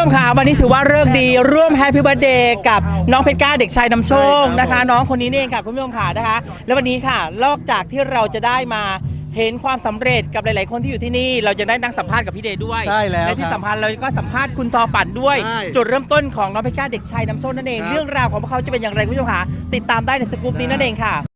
ชมค่ะวันนี้ถือว่าเลิกษ์ดีร่วมแฮปปี้ i r t h d เดย์กับน้องเพชรก้าเด็กชายนำโชคนะคะ น้องคนนี้นี่เองค่ะคุณผู้ชมค่ะนะคะ แล้ววันนี้ค่ะนอกจากที่เราจะได้มาเห็นความสำเร็จกับหลาย ๆ คนที่อยู่ที่นี่ เราจะได้นั่งสัมภาษณ์กับพี่เดย์ด้วยใช่แล้วและที่ครับสำคัญเราก็สัมภาษณ์คุณทอฝันด้วย ใช่ จุดเริ่มต้นของน้องเพชรก้าเด็กชายนำโชคนั่นเองครับเรื่องราวของพวกเขาจะเป็นอย่างไรคุณผู้ชมค่ะติดตามได้ในสกู๊ปนี้นั่นเองค่ะ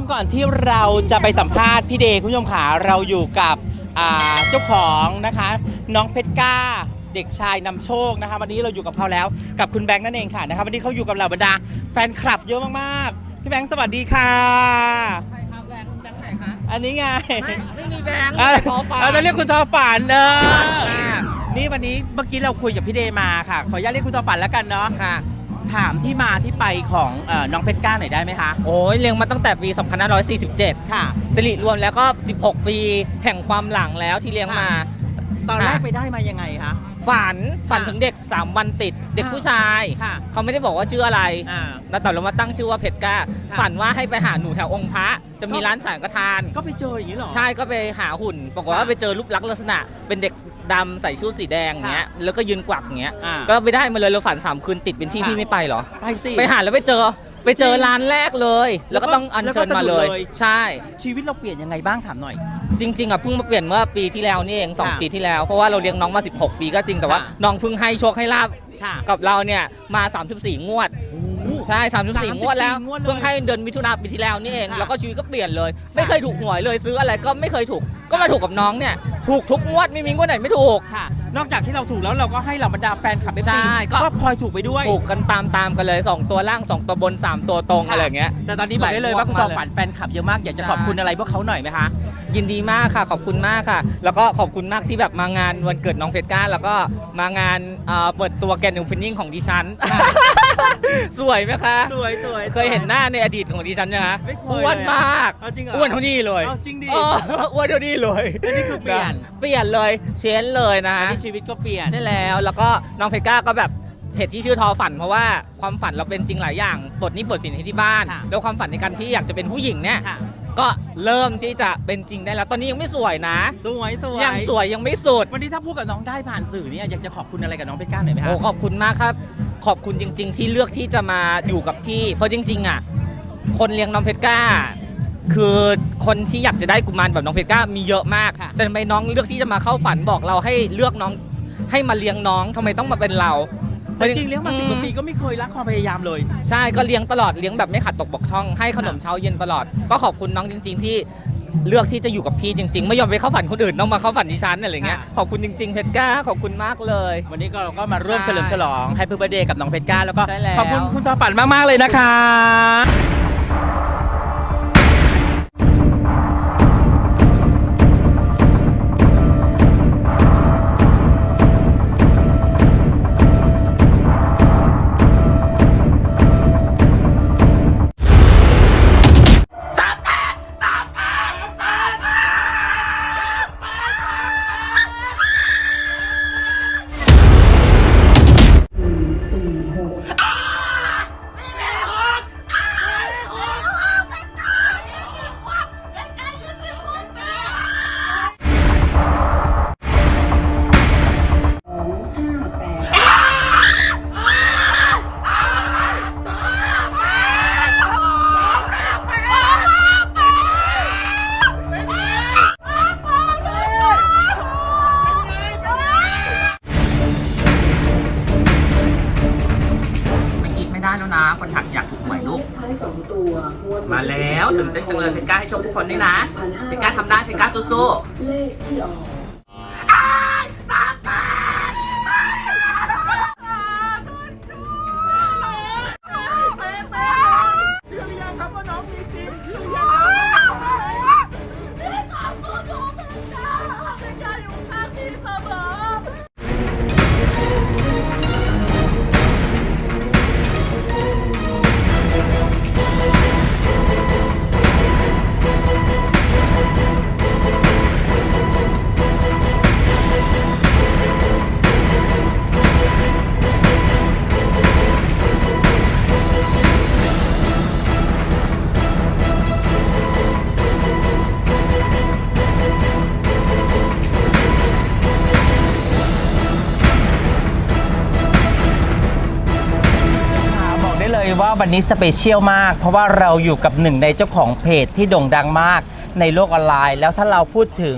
มก่อนที่เราจะไปสัมภาษณ์พี่เดย์คุณผู้ชมขาเราอยู่กับอ่าเจ้าของนะคะ น้องเพชรก้า เด็กชายนำโชคนะคะ วันนี้เราอยู่กับเขาแล้วกับคุณแบงค์นั่นเองค่ะนะคะวันนี้เขาอยู่กับเหล่าบรรดาแฟนคลับเยอะมากๆพี่แบงค์สวัสดีค่ะ ใครครับแบงค์แบงค์ไหนคะอันนี้ไงไม่ไม่มีแบงค์อะขอฝาก เราจะเรียกคุณทอฝันเออค่ะ นี่วันนี้เมื่อกี้เราคุยกับพี่เดย์มาค่ะ ขออนุญาตเรียกคุณทอฝันแล้วกันเนาะ ค่ะ ถามที่มาที่ไปของเอ่อน้องเพชรก้าหน่อยได้ไหมคะ โอ้ยเลี้ยงมาตั้งแต่ปี 2547 ค่ะ สิริรวมแล้วก็ 16 ปีแห่งความหลังแล้วที่เลี้ยงมา ตอนแรกค่ะไปได้มายังไงคะ ฝัน ฝันค่ะถึงเด็ก 3 วันติด เด็กค่ะผู้ชาย ค่ะ เขาไม่ได้บอกว่าชื่ออะไรอ่าแล้วแต่เรามาตั้งชื่อว่าเพชรก้า ค่ะฝันว่าให้ไปหาหนูแถวองค์พระ จะมีร้านสังฆทาน ก็ไปเจออย่างนี้เหรอ ใช่ก็ไปหาหุ่นปรากฏว่าค่ะ ไปเจอรูปลักษณ์ลักษณะ เป็นเด็ก ดำใส่ชุดสีแดงอย่างเงี้ยค่ะแล้วก็ยืนกวักอย่างเงี้ยอ่า ก็ไปได้มาเลยเราฝันสามคืนติดเป็นที่ค่ะพี่ไม่ไปเหรอ ไปสิ ไปหาแล้วไปเจอไปเจอจริงร้านแรกเลย แล้วก็ต้องอัญเชิญมาเลย แล้วก็สะดุดเลย ใช่ ชีวิตเราเปลี่ยนยังไงบ้างถามหน่อย จริงๆอะเพิ่งมาเปลี่ยนเมื่อปีที่แล้วนี่เองค่ะ2ปีที่แล้ว เพราะว่าเราเลี้ยงน้องมา 16 ปีก็จริงแต่ว่าค่ะ น้องเพิ่งให้โชคให้ลาบค่ะ กับเราเนี่ยมา 34 งวด ใช่34งวดแล้ว งวดเลย เพิ่งให้เดือนมิถุนาปีที่แล้วนี่เอง ค่ะ แล้วก็ชีวิตก็เปลี่ยนเลย ไม่เคยถูกหวยเลยซื้ออะไรก็ไม่เคยถูก ก็มาถูกกับน้องเนี่ย ถูกทุกงวดไม่มีงวดไหนไม่ถูก ค่ะ นอกจากที่เราถูกแล้วเราก็ให้เหล่าบรรดาแฟนคลับใช่ก็ ก็พลอยถูกไปด้วย ถูกกันตามๆกันเลย2ตัวล่าง2ตัวบน3ตัวตรงค่ะ อะไรอย่างเงี้ย แต่ตอนนี้บอกได้เลยว่าคุณหทลาอยงวดฝันแฟนคลับเยอะมาก อยากจะใช่ขอบคุณอะไรพวกเขาหน่อยไหมคะ ยินดีมากค่ะ ขอบคุณมากค่ะ แล้วก็ขอบคุณมากที่แบบมางานวันเกิดน้องเพชรก้าแล้วก็มางานเอ่อเปิดตัวแกนนิวฟินนิ่งของดิฉัน สวยไหมคะสวยสวยเคยเห็นหน้าในอดีตของดิฉันไหมคะไม่เคยอ้วนมากเอาจริงเหรออ้วนเท่านี้เลยเอาจริงดิเอออ้วนเท่านี้เลยแล้วนี่คือเปลี่ยนะเปลี่ยนเลยเชนเลยนะอันฮะนี้ชีวิตก็เปลี่ยนใช่แล้วแล้วก็น้องเพชรก้าก็แบบเหตุที่ชื่อทอฝันเพราะว่าความฝันเราเป็นจริงหลายอย่างปลดหนี้ปลดสินให้ที่บ้านค่ะแล้วความฝันในการที่อยากจะเป็นผู้หญิงเนี่ยค่ะก็เริ่มที่จะเป็นจริงได้แล้ว ตอนนี้ยังไม่สวยนะ สวยสวยยังสวยยังไม่สุด วันนี้ถ้าพูดกับน้องได้ผ่านสื่อเนี่ยอยากจะขอบคุณอะไรกับน้องเพชรก้าหน่อยไหมคะโอ้ขอบคุณมากครับ ขอบคุณจริง ๆ ที่เลือกที่จะมาอยู่กับพี่ เพราะจริง ๆอะคนเลี้ยงน้องเพชรก้า คือคนที่อยากจะได้กุมารแบบน้องเพชรก้ามีเยอะมากค่ะแต่ทำไมน้องเลือกที่จะมาเข้าฝันบอกเราให้เลือกน้องให้มาเลี้ยงน้องทำไมต้องมาเป็นเราแต่จริงๆเลี้ยงมาสิบกว่าปีก็ไม่เคยละความพยายามเลย ใช่ก็เลี้ยงตลอดเลี้ยงแบบไม่ขาดตกบกช่อง ให้ขนมเช้าเย็นตลอด ก็ขอบคุณน้องจริง ๆ ที่ เลือกที่จะอยู่กับพี่จริง ๆ ไม่ยอมไปเข้าฝันคนอื่นต้องมาเข้าฝันดิฉันอะไรเงี้ยค่ะขอบคุณจริงๆเพชรก้าขอบคุณมากเลย วันนี้ก็เราก็มาร่วมใช่เฉลิมฉลองแฮปปี้เบ t ร์ a เดย์กับน้องเพชรก้าแล้วก็ใช่แล้ว ขอบคุณคุณทอฝันมาก ๆ เลยนะคะ เล ว่าวันนี้สเปเชียลมาก เพราะว่าเราอยู่กับหนึ่งในเจ้าของเพจที่โด่งดังมากในโลกออนไลน์ แล้วถ้าเราพูดถึง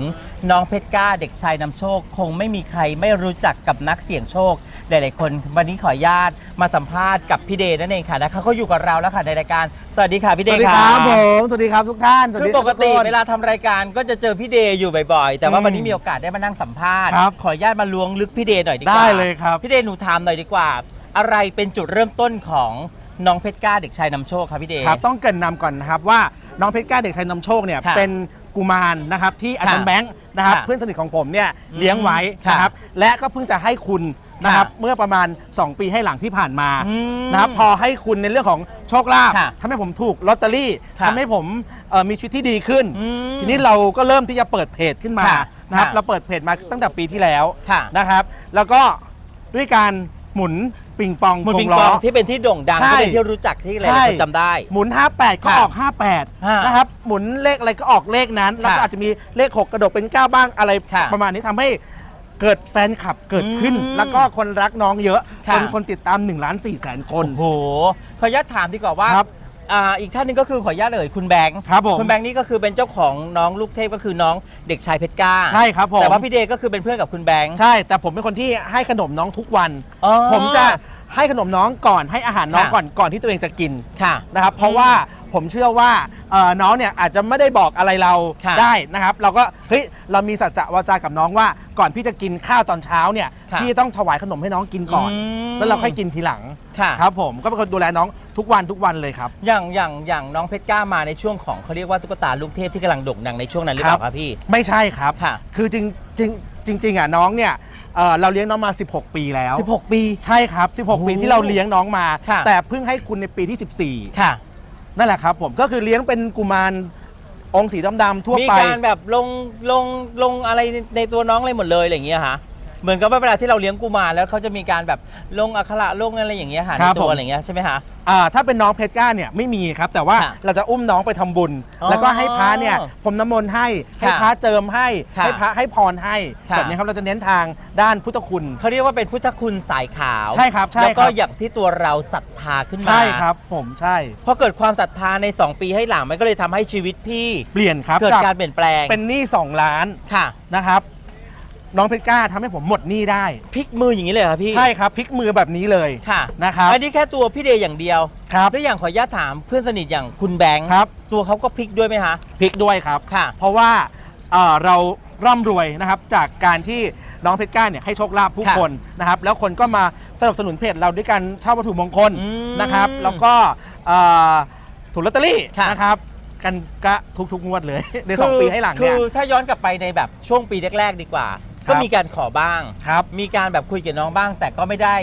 น้องเพชรกล้าเด็กชายนำโชค คงไม่มีใครไม่รู้จักกับนักเสี่ยงโชค หลาย ๆ คน วันนี้ขออนุญาตมาสัมภาษณ์กับพี่เดย์นั่นเองค่ะนะคะเขาอยู่กับเราแล้วค่ะในรายการสวัสดีค่ะพี่สเดวัสย์ดีค่ะครับผม สวัสดีครับทุกท่าน สวัสคือดีปกติทุคนเวลาทำรายการก็จะเจอพี่เดย์อยู่บ่อย ๆ แต่ว่าอืมวันนี้มีโอกาสได้มานั่งสัมภาษณ์ครับขออนุญาตมาล้วงลึกพี่เดย์หน่อยดีกว่า ได้เลยครับ พี่เดย์หนูถามหน่อยดีกว่า อะไรเป็นจุดเริ่มต้นของ น้องเพชรกล้าเด็กชายนำโชคครับพี่เดย์ครับต้องเกรินนำก่อนนะครับว่าน้องเพชรกล้าเด็กชายนำโชคเนี่ยค่ะเป็นกุมารนะครับที่อาจารย์ค่ะแบงค์นะครับค่ะเพื่อนสนิทของผมเนี่ยอืมเลี้ยงไว้ค่ะนะครับและก็เพิ่งจะให้คุณนะครับค่ะเมื่อประมาณ 2 ปีให้หลังที่ผ่านมาอืมนะครับพอให้คุณในเรื่องของโชคลาภค่ะทำให้ผมถูกลอตเตอรี่ค่ะทำให้ผมเอ่อมีชีวิตที่ดีขึ้น อืมทีนี้เราก็เริ่มที่จะเปิดเพจขึ้นมาค่ะนะครับค่ะเราเปิดเพจมาตั้งแต่ปีที่แล้วค่ะ นะครับ แล้วก็ด้วยการหมุน ปิงปองหมุนวปิงล้ปองที่เป็นที่โด่งดังใช่ที่เป็นที่รู้จักที่หลายใช่ๆคนจำได้ หมุน 58 ก็ค่ะออก ฮะ58 นะครับ หมุนเลขอะไรก็ออกเลขนั้น แล้วก็ค่ะอาจจะมีเลข 6 กระดกเป็น 9 บ้างอะไร ค่ะประมาณนี้ทำให้เกิดแฟนคลับเกิดขึ้น อืมแล้วก็คนรักน้องเยอะ ค่ะจนคนติดตาม1ล้าน4แสนคน โอ้โหขออนุญาตถามดีกว่าว่า ครับ อ่าอีกท่านหนึงก็คือขออนุญาตเลยคุณแบงค์ครับผม คุณแบงค์นี่ก็คือเป็นเจ้าของน้องลูกเทพก็คือน้องเด็กชายเพชรกล้าใช่ครับผม แต่ว่าพี่เดย์ก็คือเป็นเพื่อนกับคุณแบงค์ใช่ แต่ผมเป็นคนที่ให้ขนมน้องทุกวัน อ๋อ ผมจะให้ขนมน้องก่อนให้อาหารน้องค่ะ ก่อนก่อนที่ตัวเองจะกินค่ะ นะครับเพราะว่าผมเชื่อว่าเอ่อน้องเนี่ยอาจจะไม่ได้บอกอะไรเราค่ะได้นะครับ เราก็เฮ้ยเรามีสัจจะวาจากับน้องว่า ก่อนพี่จะกินข้าวตอนเช้าเนี่ยค่ะพี่ต้องถวายขนมให้น้องกินก่อน อืม แล้วเราค่อยกินทีหลัง ค่ะ ครับผมก็เป็นคนดูแลน้องทุกวันทุกวันเลยครับ อย่างอย่างอย่างน้องเพชรกล้ามาในช่วงของเขาเรียกว่าตุ๊กตาลูกเทพที่กำลังโด่งดังในช่วงนั้นหรือเปล่าคครัรับบพี่ ไม่ใช่ครับ ค่ะ คือจริงจริงจริงๆอะน้องเนี่ยเอ่อเราเลี้ยงน้องมา 16 ปีแล้ว 16 ปี ใช่ครับ 16 ปีที่เราเลี้ยงน้องมา ค่ะ แต่เพิ่งให้คุณในปีที่14ค่ะนั่นแหละครับผมก็คือเลี้ยงเป็นกุมารองค์สีดำๆทั่วมีไป การแบบลงลงลงอะไรในในตัวน้องอะไรหมดเลยอะไรอย่างเงี้ยฮะ เหมือนกับว่าเวลาที่เราเลี้ยงกุมารแล้วเขาจะมีการแบบลงอักขระลงอะไรอย่างเงี้ยค่ะคในรับตัผมวอะไรอย่างเงี้ยใช่ไหมฮะอ่าถ้าเป็นน้องเพชรก้าเนี่ยไม่มีครับ แต่ว่าค่ะเราจะอุ้มน้องไปทำบุญ อ๋อแล้วก็ให้พระเนี่ยพรมน้ำมนต์ให้ให้ค่ะพระเจิมให้ค่ะให้พระให้พรให้ค่ะ แบบนี้ครับเราจะเน้นทางด้านพุทธคุณ เขาเรียกว่าเป็นพุทธคุณสายขาวใช่ครับใช่แล้วก็ครับอย่างที่ตัวเราศรัทธาขึ้นมาใช่ครับผมใช่พอเกิดความศรัทธาใน 2 ปีให้หลังมันก็เลยทำให้ชีวิตพี่ เปลี่ยนครับเกิดจากการเปลี่ยนแปลงเป็นหนี้2ล้านค่ะ นะครับ น้องเพชรก้าทำให้ผมหมดหนี้ได้ พลิกมืออย่างนี้เลยเหรอครับพี่ใช่ครับพลิกมือแบบนี้เลยค่ะนะครับอันนี้แค่ตัวพี่เดย์อย่างเดียวครับแล้วอย่างขออนุญาตถามเพื่อนสนิทอย่างคุณแบงค์ครับ ตัวเขาก็พลิกด้วยไหมคะ พลิกด้วยครับ ค่ะเพราะว่าเอ่อเราร่ำรวยนะครับจากการที่น้องเพชรก้าเนี่ยให้โชคลาภผู้ค่ะคนนะครับแล้วคนก็มาสนับสนุนเพจเราด้วยการเช่าวัตถุมงคลอืมนะครับ แล้วก็เอ่อถูกลอตเตอรี่ค่ะ นะครับกันกะทุกๆงวดเลย ในสองคืปีให้หลังเนี่ยคือถ้าย้อนกลับไปในแบบช่วงปีแรกๆดีกว่า ครับ ก็มีการขอบ้าง ครับ มีการแบบคุยกับน้องบ้าง แต่ก็ไม่ได้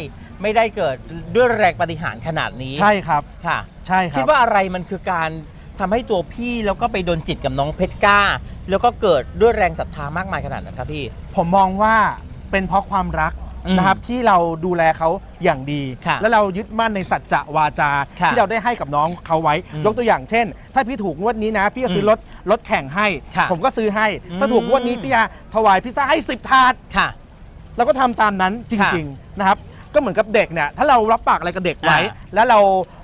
ไม่ได้เกิดด้วยแรงปฏิหารย์ขนาดนี้ใช่ครับ ค่ะ ใช่คคิรัดบว่าอะไรมันคือการทำให้ตัวพี่แล้วก็ไปโดนจิตกับน้องเพชรกล้า แล้วก็เกิดด้วยแรงศรัทธามากมายขนาดนั้นครับพี่ ผมมองว่าเป็นเพราะความรัก อืมนะครับที่เราดูแลเขาอย่างดี ค่ะแล้วเรายึดมั่นในสัจจะวาจา ค่ะที่เราได้ให้กับน้องเขาไว้ อืมยกตัวอย่างเช่น ถ้าพี่ถูกงวดนี้นะ พี่ก็ซื้อมรถรถแข่งให้ ค่ะผมก็ซื้อให้อืมถ้าถูกงวดนี้พี่จะถวายพิซซ่าให้ 10 ถาด ค่ะ เราก็ทำตามนั้นจริง ๆ นะครับ ก็เหมือนกับเด็กเนี่ยถ้าเรารับปากอะไรกับเด็กไว้ อ่าแล้วเรา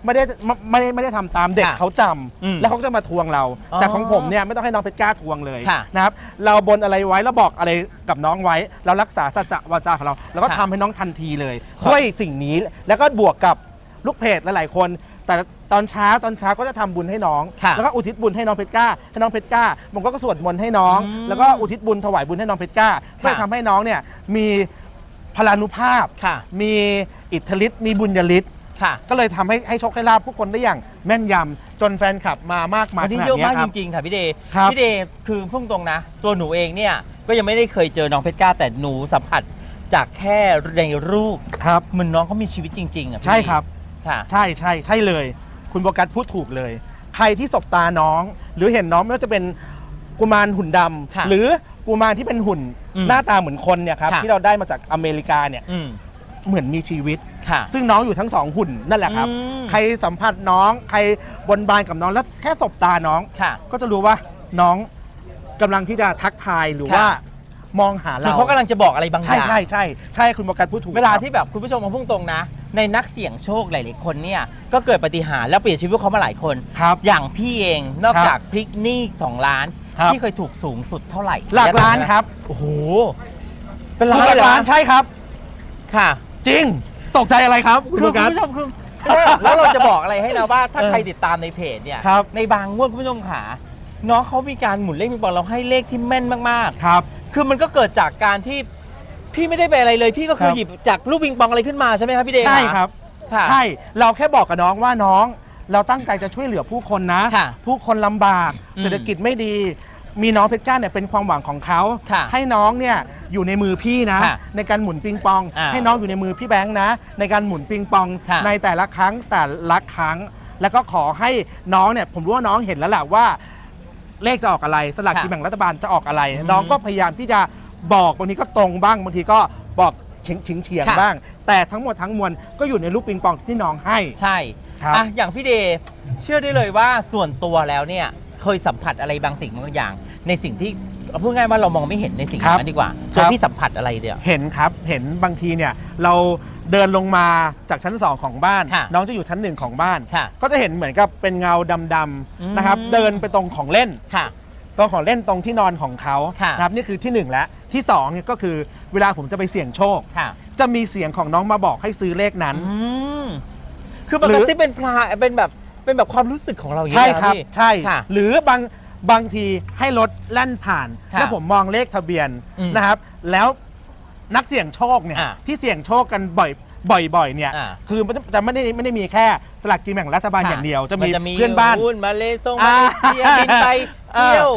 ไม่ได้ไม่ไม่ได้ไม่ได้ทำตามเด็กค่ะเขาจอืมำแล้วเขาก็จะมาทวงเรา อ๋อแต่ของผมเนี่ยไม่ต้องให้น้องเพชรกล้าทวงเลยค่ะนะครับเราบนอะไรไว้แล้วบอกอะไรกับน้องไว้ เรารักษาสัจจะวาจาของเรา แล้วก็ค่ะทำให้น้องทันทีเลยครับด้วยสิ่งนี้แล้วก็บวกกับลูกเพจหลายๆคน แต่ตอนเช้าตอนเช้าก็จะทำบุญให้น้อง ค่ะแล้วก็อุทิศบุญให้น้องเพชรกล้าให้น้องเพชรกล้าผมก็สวดมนต์ให้น้อง อืมแล้วก็อุทิศบุญถวายบุญให้น้องเพชรกล้าเพื่อค่ะทำให้น้องเนี่ยมี พลานุภาพ ค่ะ มีอิทธิฤทธิ์มีบุญญาฤทธิ์ค่ะก็เลยทำให้ให้โชคให้ลาบผู้คนได้อย่างแม่นยำจนแฟนคลับมามากมายวันขนี้นาดเยอะเนี้มากยคจรับ ริงๆค่ะพี่เดย์ครับพี่เดย์คือพุ่งตรงนะ ตัวหนูเองเนี่ยก็ยังไม่ได้เคยเจอน้องเพชรกล้าแต่หนูสัมผัสจากแค่ในรูปครับ เหมือนน้องเขามีชีวิตจริงๆอะพี่ใช่ครับ ค่ะ ใช่ใช่ใช่เลย คุณโบกัสพูดถูกเลย ใครที่สบตาน้อง หรือเห็นน้องไม่ว่าจะเป็นกุมารหุ่นดำค่ะหรือ กุมารที่เป็นหุ่นอืมหน้าตาเหมือนคนเนี่ยครับค่ะ ที่เราได้มาจากอเมริกาเนี่ยอืมเหมือนมีชีวิต ค่ะ ซึ่งน้องอยู่ทั้งสองหุ่นนั่นแหละครับ อืม ใครสัมผัสน้องใครบนบานกับน้องแล้วแค่สบตาน้อง ค่ะ ก็จะรู้ว่าน้องกำลังที่จะทักทายหรือค่ะ ว่ามองหาคือเราเขากำลังจะบอกอะไรบางอใช่ย่าง ใช่ใช่ใช่คุณโบกัสพูดถูกเวลาครับที่แบบคุณผู้ชมมาพุ่งตรงนะ ในนักเสี่ยงโชคหลาย ๆ คนเนี่ย ก็เกิดปาฏิหารย์แล้วเปลี่ยนชีวิตพวกเขามาหลายคน ครับ อย่างพี่เองนอกครับจากพริกหนี้2ล้าน ครับ ที่เคยถูกสูงสุดเท่าไหร่หลักล้านครับ โอ้โหเป็นหล้านลักเลยเหรอล้านใช่ครับ ค่ะจริง ตกใจอะไรครับคุณคืโบอคุกัณสผู้ชมคือแล้วเราจะบอกอะไรให้นะว่าถ้าเออใครติดตามในเพจเนี่ย ครับ ในบางงวดคุณผู้ชมขาน้องเขามีการหมุนเลขปิงปองเราให้เลขที่แม่นมากครับ ๆ คือมันก็เกิดจากการที่พี่ไม่ได้ไปอะไรเลย พี่ก็คือครับ หยิบจากลูกปิงปองอะไรขึ้นมาใช่ไหมครับพี่เดชใช่ครับ ค่ะ ใช่เราแค่บอกกับน้องว่าน้อง เราตั้งใจจะช่วยเหลือผู้คนนะ ค่ะผู้คนลำบากอืมเศรษฐกิจไม่ดี มีน้องเพชรจ้าเนี่ยเป็นความหวังของเขา ค่ะให้น้องเนี่ยอยู่ในมือพี่นะ ค่ะในการหมุนปิงปอง อ่าให้น้องอยู่ในมือพี่แบงค์นะ ในการหมุนปิงปองค่ะในแต่ละครั้งแต่ละครั้ง แล้วก็ขอให้น้องเนี่ยผมรู้ว่าน้องเห็นแล้วแหละว่า เลขจะออกอะไรสลากค่ะกินแบ่งรัฐบาลจะออกอะไรอืมน้องก็พยายามที่จะบอกบางทีก็ตรงบ้างบางทีก็บอกเฉียงเฉียงเฉียงค่ะ บ้าง แต่ทั้งหมดทั้งมวลก็อยู่ในลูกปิงปองที่น้องให้ ใช่ ครับ อะอย่างพี่เดย์เชื่อได้เลยว่าส่วนตัวแล้วเนี่ยเคยสัมผัสอะไรบางสิ่งบางอย่าง ในสิ่งที่เอาพูดง่ายว่าเรามองไม่เห็นในสิ่งครับนั้นดีกว่าครัตัวบพี่สัมผัสอะไรเดียว เห็นครับ เห็นบางทีเนี่ยเราเดินลงมาจากชั้น 2 ของบ้าน ค่ะน้องจะอยู่ชั้นหนึ่งของบ้าน ค่ะก็จะเห็นเหมือนกับเป็นเงาดอืมำๆนะครับ เดินไปตรงของเล่น ค่ะ ตรงของเล่นตรงที่นอนของเขาค่ะ นะครับนี่คือที่หนึ่งแล้วที่สองเนี่ยก็คือเวลาผมจะไปเสี่ยงโชค ค่ะจะมีเสียงของน้องมาบอกให้ซื้อเลขนั้น อืม คือมันหรือก็ที่เป็นพลาเป็นแบบเป็นแบบความรู้สึกของเราอย่างใช่นี้นะครับพี่ ใช่ ค่ะหรือบางบางทีให้รถแล่นผ่าน ค่ะแล้วผมมองเลขทะเบียนอืมนะครับ แล้วนักเสี่ยงโชคเนี่ยอะที่เสี่ยงโชคกันบ่อยบ่อยๆเนี่ยอะ คือมันจะจะไม่ได้ไม่ได้มีแค่สลากกินแบ่งรัฐบาลค่ะอย่างเดียวจะมีนเพื่อนบ้าน หุ้นมาเลเซียอ่ามาเลเซียบินไปเที่ยว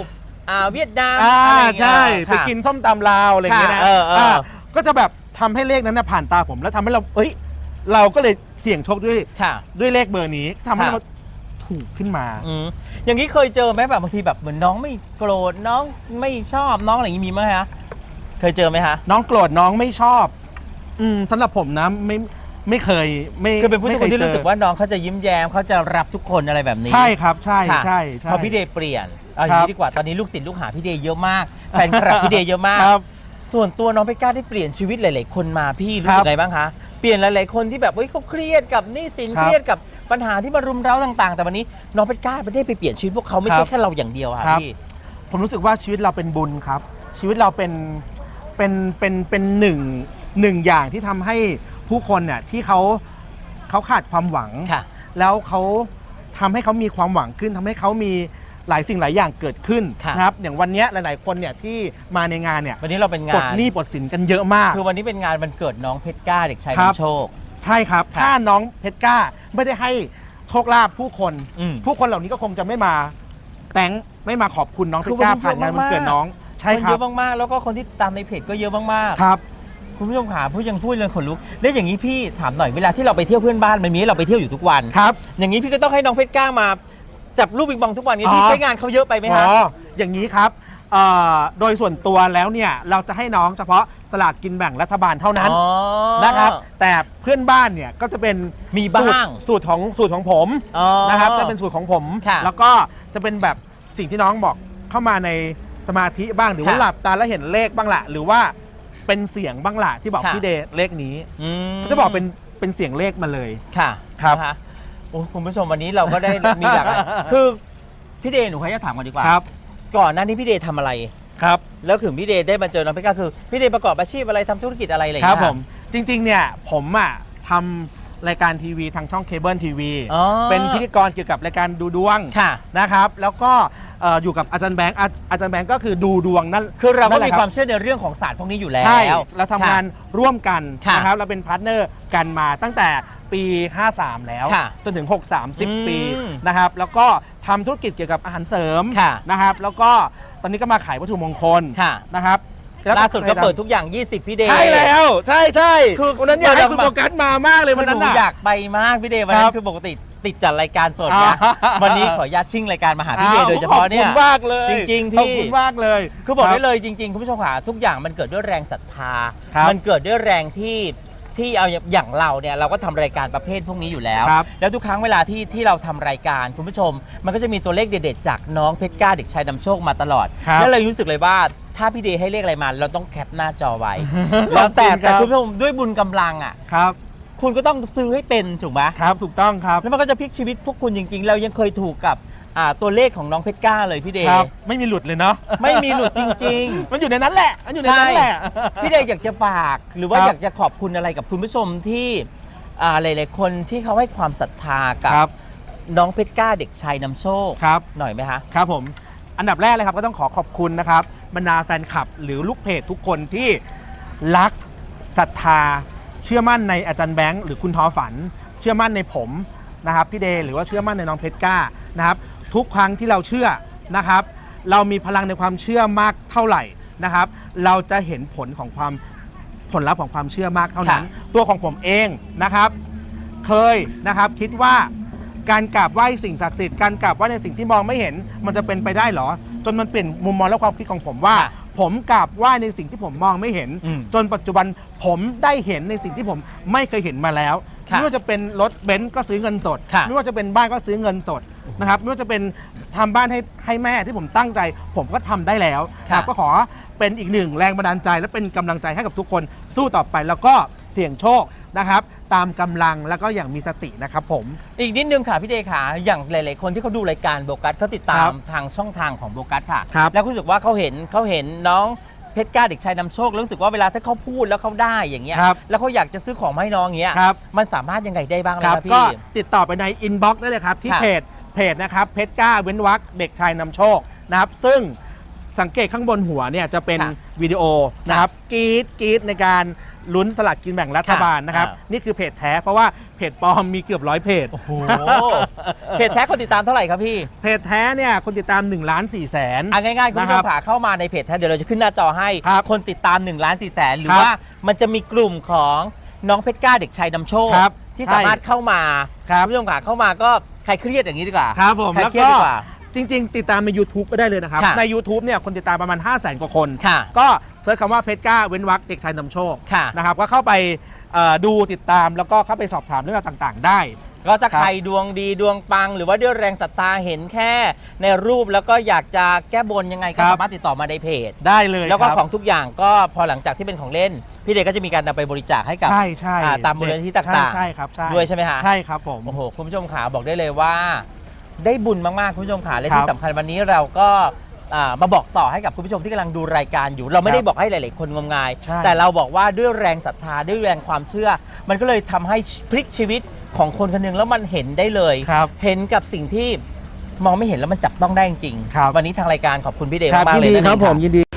อ่าเวียดนามอ่าอะไรอย่างเงี้ยใช่ไปค่ะ กินส้มตำลาวอะไรอย่างเงี้ยนะค่ะเออเอออ่าก็จะแบบทำให้เลขนั้นนะผ่านตาผมแล้วทำให้เราเอ้ยเราก็เลย เสี่ยงโชคด้วยค่ะ ด้วยเลขเบอร์นี้ทำให้ค่ะ เราถูกขึ้นมา อืมอย่างนี้เคยเจอไหมแบบบางทีแบบเหมือนน้องไม่โกรธน้องไม่ชอบน้องอะไรอย่างนี้มีไหมฮะเคยเจอไหมฮะ น้องโกรธน้องไม่ชอบ อืมสำหรับผมนะไม่ไม่เคย ไม่คือเป็นผู้ชายคนที่ไม่รู้เจอสึกว่าน้องเขาจะยิ้มแย้มเขาจะรับทุกคนอะไรแบบนี้ใช่ครับ ใช่ค่ะใช่ใช่ พอพี่เดย์เปลี่ยนเอาอย่างครันี้บ ดีกว่าตอนนี้ลูกศิษย์ลูกหาพี่เดย์เยอะมากแฟนคลับพี่เดย์เยอะมาก ครับ ส่วนตัวน้องเพชรกล้าได้เปลี่ยนชีวิตหลาย ๆ คนมาพี่รู้ครัสึบ กไงบ้างคะ เปลี่ยนหลาย ๆ คนที่แบบเฮ้ยเขาเครียดกับหนี้สินครับเครียดกับปัญหาที่มารุมเร้าต่าง ๆ แต่วันนี้น้องเพชรกล้าไม่ได้ไปเปลี่ยนชีวิตพวกเขาไม่ครัใช่บแค่เราอย่างเดียวอะครับ พี่ผมรู้สึกว่าชีวิตเราเป็นบุญครับ ชีวิตเราเป็นเป็นเป็นเป็นหนึ่งหนึ่งอย่างที่ทำให้ผู้คนเนี่ยที่เขาเขาขาดความหวัง ค่ะ แล้วเขาทำให้เขามีความหวังขึ้นทำให้เขามี หลายสิ่งหลายอย่างเกิดขึ้นค่ะ นะครับอย่างวันเนี้ยหลาย ๆ คนเนี่ยที่มาในงานเนี่ยวันนี้เราเป็นปลดงานหนี้ปลดสินกันเยอะมาก คือวันนี้เป็นงานวันเกิดน้องเพชรกล้าเด็กชายครันำบโชค ใช่ครับค่ะถ้าน้องเพชรกล้าไม่ได้ให้โชคลาภผู้คน อืมผู้คนเหล่านี้ก็คงจะไม่มาแต่งไม่มาขอบคุณน้องเพคืชอรกล้าวันนี้ผ่านงานวันเกิดเยอะมากน้อง ใช่คนครัเยบอะมากๆ แล้วก็คนที่ติดตามในเพจก็เยอะมากครับ ๆ คุณผู้ชมขาพูดยังพูดเลยขนลุกแล้วอย่างนี้พี่ถามหน่อยเวลาที่เราไปเที่ยวเพื่อนบ้านมันมีให้เราไปเที่ยวอยู่ทุกวัน ครับ อย่างนี้พี่ก็ต้องให้น้องเพชรกล้ามา จับลูกปิงปองทุกวันนี้อ๋อ พี่ใช้งานเขาเยอะไปไหมอ๋ฮะออย่างนี้ครับเอ่อโดยส่วนตัวแล้วเนี่ยเราจะให้น้องเฉพาะสลากกินแบ่งรัฐบาลเท่านั้นอ๋อ นะครับแต่เพื่อนบ้านเนี่ยก็จะเป็นมีบ้าง สูตรสูตรของสูตรของผมอ๋อ นะครับจะเป็นสูตรของผม ค่ะแล้วก็จะเป็นแบบสิ่งที่น้องบอกเข้ามาในสมาธิบ้างหรือว่าค่ะหลับตาแล้วเห็นเลขบ้างละหรือว่าเป็นเสียงบ้างละที่บอกค่ะ พี่เดย์เลขนี้ อืมก็จะบอกเป็นเป็นเสียงเลขมาเลย ค่ะครับ นะะ โอ้คุณผู้ชมวันนี้เราก็ได้ มีหลากหลายคือพี่เดย์หนูขออนุญาตถามก่อนดีกว่าครับก่อนหน้านี้พี่เดย์ทำอะไร ครับ แล้วถึงพี่เดย์ได้มาเจอน้องเพชรกล้าคือพี่เดย์ประกอบอาชีพอะไรทำธุรกิจอะไรอะไรอย่างครับเงี้ยผมจริงๆเนี่ยผมอะทำ รายการทีวีทางช่องเคเบิลทีวีอ๋อ เป็นพิธีกรเกี่ยวกับรายการดูดวงค่ะ นะครับ แล้วก็เอ่ออยู่กับอาจารย์แบงค์อาอาจารย์แบงค์ก็คือดูดวงนั่นคือเราก็นั่นแหมีละความเชื่อในเรื่องของศาสตร์พวกนี้อยู่แล้ว ใช่เราทำงานค่ะร่วมกันค่ะนะครับเราเป็นพาร์ทเนอร์กันมาตั้งแต่ปี 53 แล้ว ค่ะจนถึง6อืม30ปีนะครับแล้วก็ทำธุรกิจเกี่ยวกับอาหารเสริมค่ะนะครับแล้วก็ตอนนี้ก็มาขายวัตถุมงคลค่ะ นะครับ แวล่าสุดก็เปิดทุกอย่าง 20 พี่เดย์ ใช่แล้ว ใช่ใช่คือวันนั้นอยากให้คุณเปิดอโฟอกมากัสมามากเลยมัวันนหนั้นนูน่ะอยากไปมากพี่เดย์วันคนั้รับนคือปกติติดจัดรายการสดอ่านะวันนี้ขออนุญาตชิ่งรายการมาหาพี่เดย์โดยเฉพาะเนี่ยขอบคุณมากเลยจริงๆพี่ขอบคุณมากเลย คือบอกรัได้เลยจริง ๆ คุณผู้ชมค่ะทุกอย่างมันเกิดด้วยแรงศรัทธาครับมันเกิดด้วยแรงที่ ทที่เอาอย่างเราเนี่ยเราก็ทำรายการประเภทพวกนี้อยู่แล้ว ครับ แล้วทุกครั้งเวลาที่ที่เราทำรายการคุณผู้ชม มันก็จะมีตัวเลขเด็ดๆจากน้องเพชรกล้าเด็กชายนำโชคมาตลอด ครับแล้วเรารู้สึกเลยว่าถ้าพี่เดย์ให้เลขอะไรมา เราต้องแคปหน้าจอไว้ แล้วแต่ขอบคุณครัแต่บคุณผู้ชมด้วยบุญกำลังอะ ครับคุณก็ต้องซื้อให้เป็นถูกไหม ครับถูกต้องครับ แล้วมันก็จะพลิกชีวิตพวกคุณจริงๆ เรายังเคยถูกกับ อ่าตัวเลขของน้องเพชรกล้าเลยพี่เดย์ครับ ไม่มีหลุดเลยเนาะไม่มีหลุดจริงมันอยู่ในนั้นแหละ มันอยู่ในใช่นั้นแหละ พี่เดย์อยากจะฝากหรือว่าครับอยากจะขอบคุณอะไรกับคุณผู้ชมที่อ่าหลาย ๆ คนที่เขาให้ความศรัทธากับครับ น้องเพชรกล้าเด็กชายนำโชคครับ หน่อยไหมคะ ครับผมอันดับแรกเลยครับก็ต้องขอขอบคุณนะครับบรรดาแฟนคลับ หรือลูกเพจทุกคนที่รักศรัทธา เชื่อมั่นในอาจารย์แบงค์หรือคุณทอฝัน เชื่อมั่นในผมนะครับพี่เดย์หรือว่าเชื่อมั่นในน้องเพชรกล้านะครับ ทุกครั้งที่เราเชื่อนะครับ เรามีพลังในความเชื่อมากเท่าไหร่นะครับ เราจะเห็นผลของความผลลัพธ์ของความเชื่อมากเท่านั้น ตัวของผมเองนะครับ เคยนะครับคิดว่าการกราบไหว้สิ่งศักดิ์สิทธิ์การกราบไหว้ในสิ่งที่มองไม่เห็น มันจะเป็นไปได้เหรอ จนมันเปลี่ยนมุมมองและความคิดของผมว่าค่ะผมกราบไหว้ในสิ่งที่ผมมองไม่เห็นอืมจนปัจจุบันผมได้เห็นในสิ่งที่ผมไม่เคยเห็นมาแล้วค่ะไม่ว่าจะเป็นรถเบนซ์ก็ซื้อเงินสดค่ะไม่ว่าจะเป็นบ้านก็ซื้อเงินสด นะครับไม่ว่าจะเป็นทำบ้านให้ให้แม่ที่ผมตั้งใจ ผมก็ทำได้แล้วค่ะครับก็ขอเป็นอีกหนึ่งแรงบันดาลใจ และเป็นกำลังใจให้กับทุกคนสู้ต่อไปแล้วก็เสี่ยงโชคนะครับ ตามกำลังแล้วก็อย่างมีสตินะครับผม อีกนิดนึงค่ะพี่เดย์ค่ะอย่างหลาย ๆ คนที่เขาดูรายการโบกัสเขาติดตาครัมบทางช่องทางของโบกัสค่ะ ครับ แล้วรู้สึกว่าเขาเห็นเขาเห็นน้องเพชรกล้าเด็กชายนำโชคแล้วรู้สึกว่าเวลาถ้าเขาพูดแล้วเขาได้อย่างเงี้ยครับแล้วเขาอยากจะซื้อของมาให้น้องอย่างเงี้ยครับ มันสามารถยังไงได้บ้างไหมครับครับก็พี่ติดต่อไปในอินบ็อกซ์ได้เลยครับ ที่ค่ะเพจ เพจนะครับเพชรกล้าเว้นวักเด็กชายนำโชคนะครับซึ่งสังเกตข้างบนหัวเนี่ยจะเป็นค่ะวิดีโอนะครับกรีดกรีดในการลุ้นสลากกินแบ่งรัฐบาลนะครับอ่านี่คือเพจแท้เพราะว่าเพจปลอมมีเกือบร้อยเพจ โอ้โหเพจแท้คนติดตามเท่าไหร่ครับพี่เพจแท้เนี่ยคนติดตาม1ล้าน4แสน อะง่ายๆคุณผู้ชนะครัมบค่ะเข้ามาในเพจแท้เดี๋ยวเราจะขึ้นหน้าจอให้ครับคนติดตาม1ล้าน4แสนหรือครับว่ามันจะมีกลุ่มของน้องเพชรกล้าเด็กชายนำโชค ครับที่ใช่สามารถเข้ามาครับณผู้ชมค่ะเข้ามาก็ ใครเครียดอย่างนี้ดีกว่าครับผมใครแล้วเครียดก็ดีกว่า จริง ๆ ติดตามใน YouTube ก็ได้เลยนะครับ ค่ะ ใน YouTube เนี่ยคนติดตามประมาณ 5 0 0 0 0 0 กว่าคน ค่ะ ก็เซิร์ชคำว่าเพชรกล้าเว้นวักเด็กชายนำโชคค่ะ นะครับก็เข้าไปเอ่อดูติดตามแล้วก็เข้าไปสอบถามเรื่องราวต่าง ๆ ได้ ก็ถ้าครับใครดวงดีดวงปัง หรือว่าด้วยแรงศรัทธาเห็นแค่ในรูปแล้วก็อยากจะแก้บนยังไงก็ครับ สามารถติดต่อมาในเพจ ได้เลยแล้วก็ครับของทุกอย่างก็พอหลังจากที่เป็นของเล่น พี่เด็กก็จะมีการนำไปบริจาคให้กับ ใช่ใช่อ่าตามมูลนิธิต่างๆใช่ใช่ครับใช่ด้วยใช่ไหมฮะ ใช่ครับผม โอ้โหคุณผู้ชมขาบอกได้เลยว่า ได้บุญมากๆคุณผู้ชมขาและครัที่บสำคัญวันนี้เราก็อ่ามาบอกต่อให้กับคุณผู้ชมที่กำลังดูรายการอยู่ เราไม่ได้ครับบอกให้หลาย ๆ คนงมงาย ใช่แต่เราบอกว่าด้วยแรงศรัทธาด้วยแรงความเชื่อ มันก็เลยทำให้พลิกชีวิต ของคนคนหนึงแล้วมันเห็นได้เลย ครับ เห็นกับสิ่งที่มองไม่เห็นแล้วมันจับต้องได้จริงๆครับ วันนี้ทางรายการขอบคุณพี่เดย์ครับมากๆยินเลยดีนะ ครับผมยินดี